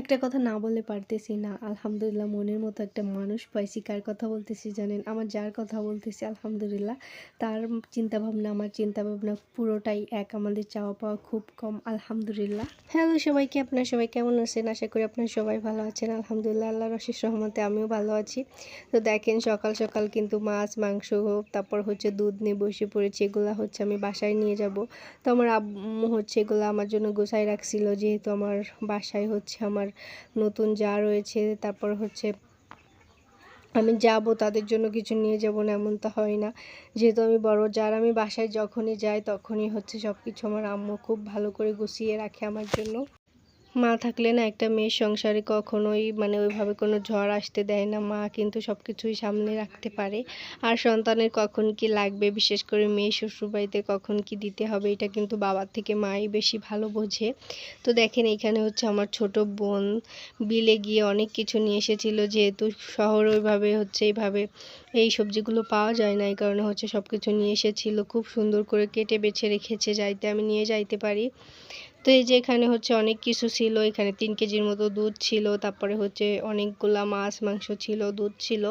একটা কথা না বলে পারতেছি না। আলহামদুলিল্লাহ মনের মতো একটা মানুষ পাইছি। কার কথা বলতেছি জানেন? আমার যার কথা বলতেছি, আলহামদুলিল্লাহ, তার চিন্তা ভাবনা আমার চিন্তা ভাবনা পুরোটাই এক। আমাদের চাওয়া পাওয়া খুব কম, আলহামদুলিল্লাহ। হ্যালো সবাইকে, আপনার সবাই কেমন আছেন? আশা করি আপনার সবাই ভালো আছেন। আলহামদুলিল্লাহ আল্লাহ অশেষ রহমতে আমিও ভালো আছি। তো দেখেন, সকাল সকাল কিন্তু মাছ, মাংস হোক তারপর হচ্ছে দুধ নিয়ে বসে পড়েছি। এগুলা হচ্ছে আমি বাসায় নিয়ে যাব। তো আমার আম্মু হচ্ছে এগুলো আমার জন্য গোছাই রাখছিল, যেহেতু আমার বাসায় হচ্ছে আমার নতুন যা রয়েছে, তারপর হচ্ছে আমি যাব, তাদের জন্য কিছু নিয়ে যাব না এমন তো হয় না। যেহেতু আমি বড়, যার আমি বাসায় যখনই যাই, তখনই হচ্ছে সব কিছু আমার আম্মু খুব ভালো করে গুছিয়ে রাখে আমার জন্য। মা থাকলে না একটা মেয়ের সংসারে কখনোই মানে ওইভাবে কোনো ঝড় আসতে দেয় না। মা কিন্তু সব কিছুই সামনে রাখতে পারে। আর সন্তানের কখন কি লাগবে? বিশেষ করে মেয়ে শ্বশুরবাড়িতে কখন কি দিতে হবে? এটা কিন্তু বাবার থেকে মাই বেশি ভালো বোঝে। তো দেখেন, এখানে হচ্ছে আমার ছোট বোন বিলে গিয়ে অনেক কিছু নিয়ে এসেছিল। যেহেতু শহর ওইভাবে হচ্ছে এইভাবে এই সবজিগুলো পাওয়া যায় না, এই কারণে হচ্ছে সব কিছু নিয়ে এসেছিল। খুব সুন্দর করে কেটে বেছে রেখেছে। যাইতে আমি নিয়ে যাইতে পারি। তো এই যে এখানে হচ্ছে অনেক কিছু ছিল, এখানে তিন কেজির মতো দুধ ছিল, তারপরে হচ্ছে অনেকগুলা মাছ, মাংস ছিল, দুধ ছিল।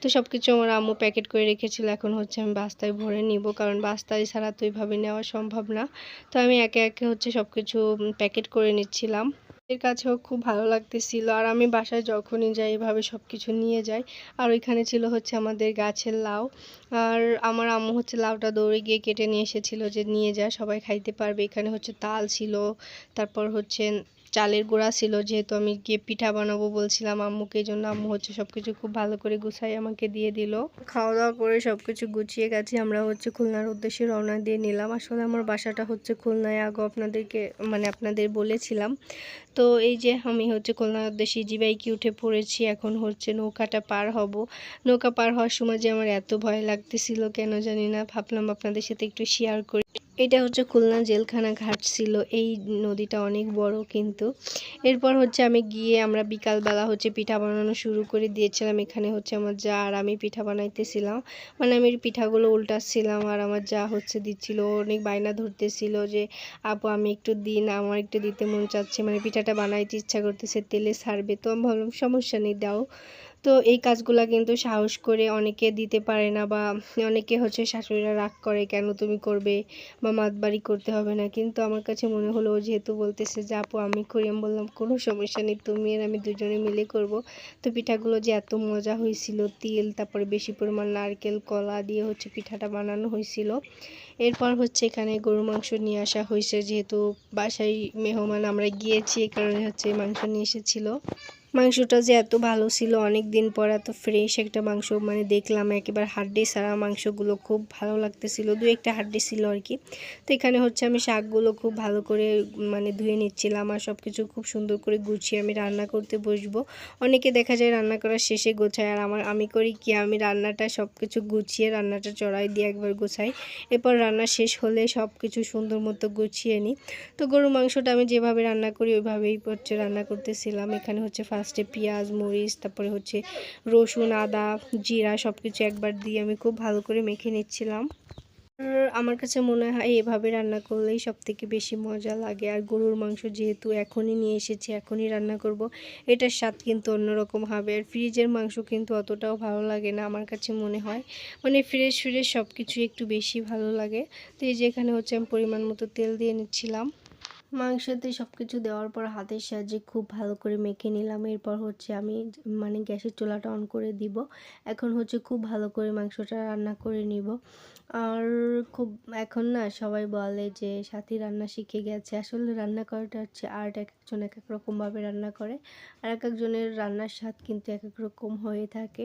তো সব কিছু আমার আম্মু প্যাকেট করে রেখেছিল, এখন হচ্ছে আমি বাস্তায় ভরে নিব, কারণ বাস্তায় ছাড়া তো এইভাবে নেওয়া সম্ভব না। তো আমি একে একে হচ্ছে সব কিছু প্যাকেট করে নিচ্ছিলাম। এর কাছেও খুব ভালো লাগতেছিল। আর আমি বাসায় যখনই যাই, এভাবে সব কিছু নিয়ে যাই। আর ওইখানে ছিল হচ্ছে আমাদের গাছের লাউ। আর আমার আম্মু হচ্ছে লাউটা দৌড়ে গিয়ে কেটে নিয়ে এসেছিল যে, নিয়ে যা, সবাই খাইতে পারবে। এখানে হচ্ছে তাল ছিল। তারপর হচ্ছে চালের গুঁড়া ছিল, যেহেতু আমি গিয়ে পিঠা বানাবো বলছিলাম, আম্মুকে জন্য আম্মু হচ্ছে সব কিছু খুব ভালো করে গুছাই আমাকে দিয়ে দিল। খাওয়া দাওয়া করে সব কিছু গুছিয়ে গেছি, আমরা হচ্ছে খুলনার উদ্দেশ্যে রওনা দিয়ে নিলাম। আসলে আমার বাসাটা হচ্ছে খুলনায় আগো আপনাদেরকে মানে আপনাদের বলেছিলাম। তো এই যে আমি হচ্ছে খুলনার উদ্দেশ্যে জিবাইকে উঠে পড়েছি, এখন হচ্ছে নৌকাটা পার হব। নৌকা পার হওয়ার সময় যে আমার এত ভয় লাগতেছিল, কেন জানি না, ভাবলাম আপনাদের সাথে একটু শেয়ার করি। এটা হচ্ছে খুলনা জেলখানা ঘাট ছিল, এই নদীটা অনেক বড় কিন্তু। এরপর হচ্ছে আমি গিয়ে আমরা বিকালবেলা হচ্ছে পিঠা বানানো শুরু করে দিয়েছিলাম, এখানে হচ্ছে আমার যা আর আমি পিঠা বানাইতেছিলাম। মানে আমি পিঠাগুলো উল্টাচ্ছিলাম আর আমার যা হচ্ছে দিচ্ছিল অনেক বায়না ধরতেছিল যে, আপু, আমি একটু দিন, আমার একটু দিতে মন চাচ্ছে মানে পিঠাটা বানাইতে ইচ্ছা করতেছে, তেলে ছাড়বে তো আমি ভাবলাম, সমস্যা নেই, দাও। তো এই কাজগুলো কিন্তু সাহস করে অনেকে দিতে পারে না বা অনেকে হচ্ছে শাশুড়িরা রাগ করে, কেন তুমি করবে বা মাতবাড়ি করতে হবে না? কিন্তু আমার কাছে মনে হলো যেহেতু বলতেছে যে, আপু, আমি করি। আমি বললাম, কোনো সমস্যা নেই, তুমি আর আমি দুজনে মিলে করব। তো পিঠাগুলো যে এত মজা হয়েছিল তিল, তারপরে বেশি পরিমাণ নারকেল, কলা দিয়ে হচ্ছে পিঠাটা বানানো হয়েছিল এরপর হচ্ছে এখানে গরু মাংস নিয়ে আসা হয়েছে যেহেতু বাসায় মেহমান আমরা গিয়েছি এই কারণে হচ্ছে মাংস নিয়ে এসেছিল। মাংসটা যে এত ভালো ছিল অনেক দিন পর এত ফ্রেশ একটা মাংস মানে দেখলাম একেবারে হাড্ডি সারা মাংসগুলো খুব ভালো লাগতেছিল, দু একটা হাড্ডি ছিল আর কি তো এখানে হচ্ছে আমি শাকগুলো খুব ভালো করে মানে ধুয়ে নিচ্ছিলাম আর সব কিছু খুব সুন্দর করে গুছিয়ে আমি রান্না করতে বসবো। অনেকে দেখা যায় রান্না করার শেষে গোছায় আর আমার, আমি করি কি, আমি রান্নাটা সব কিছু গুছিয়ে, রান্নাটা চড়াই দিয়ে একবার গোছাই। এরপর রান্না শেষ হলে সব কিছু সুন্দর মতো গুছিয়ে নিই। তো গরু মাংসটা আমি যেভাবে রান্না করি, ওইভাবেই হচ্ছে রান্না করতেছিলাম। এখানে হচ্ছে ফার্স্ট ফার্স্টে পেঁয়াজ, মরিচ, তারপরে হচ্ছে রসুন, আদা, জিরা সব কিছু একবার দিয়ে আমি খুব ভালো করে মেখে নিচ্ছিলাম। আমার কাছে মনে হয় এভাবে রান্না করলেই সব থেকে বেশি মজা লাগে। আর গরুর মাংস যেহেতু এখনই নিয়ে এসেছি, এখনই রান্না করব, এটার স্বাদ কিন্তু অন্যরকম হবে। আর ফ্রিজের মাংস কিন্তু অতটাও ভালো লাগে না আমার কাছে মনে হয়। মানে ফ্রেশ ফ্রেশ সব কিছু একটু বেশি ভালো লাগে। তো এই যে এখানে হচ্ছে আমি পরিমাণ মতো তেল দিয়ে নিচ্ছিলাম। মাংসতে সব কিছু দেওয়ার পর হাতের সাহায্যে খুব ভালো করে মেখে নিলাম। এরপর হচ্ছে আমি মানে গ্যাসের চুলাটা অন করে দিব। এখন হচ্ছে খুব ভালো করে মাংসটা রান্না করে নিব। আর খুব, এখন না সবাই বলে যে সাথী রান্না শিখে গেছে। আসলে রান্না করাটা হচ্ছে আর্ট এক একজন এক এক রকমভাবে রান্না করে। আর এক একজনের রান্নার স্বাদ কিন্তু এক এক রকম হয়ে থাকে।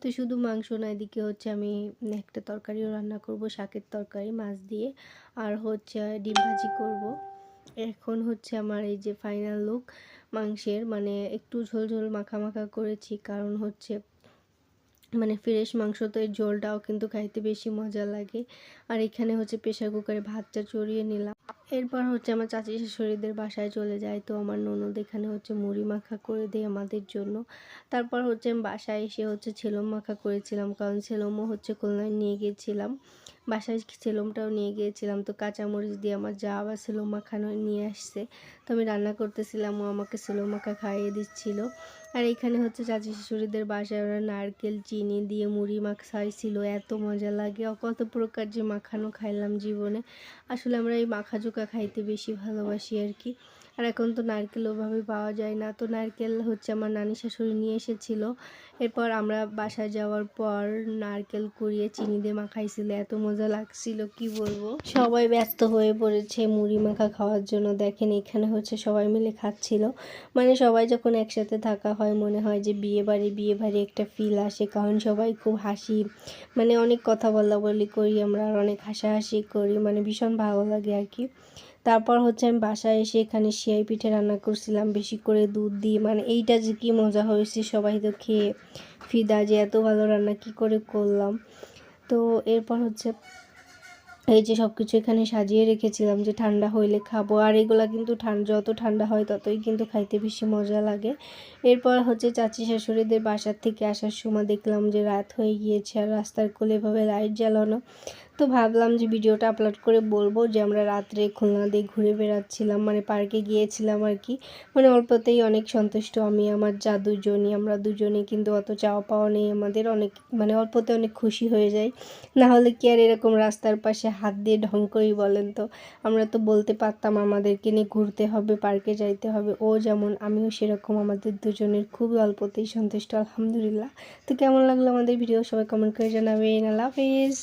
তো শুধু মাংস না, এদিকে হচ্ছে আমি একটা তরকারিও রান্না করব, শাকের তরকারি, মাছ দিয়ে। আর হচ্ছে ডিম ভাজি করব। এখন হচ্ছে আমার এই যে ফাইনাল লুক মাংসের মানে একটু ঝোল ঝোল মাখা মাখা করেছি, কারণ হচ্ছে মানে ফ্রেশ মাংস তো এই ঝোলটাও কিন্তু খাইতে বেশি মজা লাগে। আর এখানে হচ্ছে প্রেশার কুকারে ভাতটা চড়িয়ে নিলাম। এরপর হচ্ছে আমার চাচি শাশুড়িদের বাসায় চলে যায়, তো আমার ননদ এখানে হচ্ছে মুড়ি মাখা করে দেয় আমাদের জন্য। তারপর হচ্ছে আমি বাসায় এসে হচ্ছে ছেলম মাখা করেছিলাম, কারণ ছেলমও হচ্ছে খুলনায় নিয়ে গিয়েছিলাম বাসায় সেলমটাও নিয়ে গিয়েছিলাম। তো কাঁচামরিচ দিয়ে আমার যা আবার সেলুম মাখানো নিয়ে আসছে। তো আমি রান্না করতেছিলাম, ও আমাকে সেলুম মাখা খাইয়ে দিচ্ছিল। আর এইখানে হচ্ছে চাচি শাশুড়িদের বাসায় ওরা নারকেল, চিনি দিয়ে মুড়ি মাখাইছিল। এত মজা লাগে। কত প্রকার যে মাখানো খাইলাম জীবনে। আসলে আমরা এই মাখা জোকা খাইতে বেশি ভালোবাসি আর কি। আর এখন তো নারকেল ওভাবে পাওয়া যায় না। তো নারকেল হচ্ছে আমার নানি শাশুড়ি নিয়ে এসেছিল। এরপর আমরা বাসায় যাওয়ার পর নারকেল কুড়িয়ে চিনি দিয়ে মাখাইছিল। এত মজা লাগছিল, কি বলব? সবাই ব্যস্ত হয়ে পড়েছে মুড়ি মাখা খাওয়ার জন্য। দেখেন এখানে হচ্ছে সবাই মিলে খাচ্ছিল। মানে সবাই যখন একসাথে থাকা হয়, মনে হয় যে বিয়ে বাড়ি বিয়ে বাড়ি একটা ফিল আসে। কারণ সবাই খুব হাসি মানে অনেক কথা বলা বলি করি আমরা আর অনেক হাসাহাসি করি মানে ভীষণ ভালো লাগে আর কি। তারপর হচ্ছে আমি বাসায় এসে এখানে সিয়াই পিঠে রান্না করছিলাম, বেশি করে দুধ দিয়ে মানে এইটা যে কি মজা হয়েছে সবাই তো খেয়ে ফিদা যে এত ভালো রান্না কি করে করলাম। তো এরপর হচ্ছে এই যে সব কিছু এখানে সাজিয়ে রেখেছিলাম যে ঠান্ডা হইলে খাব। আর এগুলা কিন্তু ঠান্ডা যত ঠান্ডা হয় ততই কিন্তু খাইতে বেশি মজা লাগে। এরপর হচ্ছে চাচি শাশুড়িদের বাসার থেকে আসার সময় দেখলাম যে রাত হয়ে গিয়েছে আর রাস্তার কোলে এভাবে লাইট জ্বালানো। তো ভাবলাম যে ভিডিওটা আপলোড করে বলব যে আমরা রাত্রে খুলনা দিয়ে ঘুরে বেড়াচ্ছিলাম মানে পার্কে গিয়েছিলাম আর কি। মানে অল্পতেই অনেক সন্তুষ্ট আমি, আমার যা দুজনই আমরা দুজনে কিন্তু অত চাওয়া পাওয়া নেই আমাদের, অনেক মানে অল্পতে অনেক খুশি হয়ে যায় না হলে কি আর এরকম রাস্তার পাশে হাত দিয়ে ঢং করেই বলেন তো? আমরা তো বলতে পারতাম আমাদেরকে নিয়ে ঘুরতে হবে পার্কে যাইতে হবে, ও যেমন, আমিও সেরকম, আমাদের দুজনের খুবই অল্পতেই সন্তুষ্ট, আলহামদুলিল্লাহ। তো কেমন লাগল আমাদের ভিডিও? সবাই কমেন্ট করে জানাবেন, আল্লাহ হাফিজ।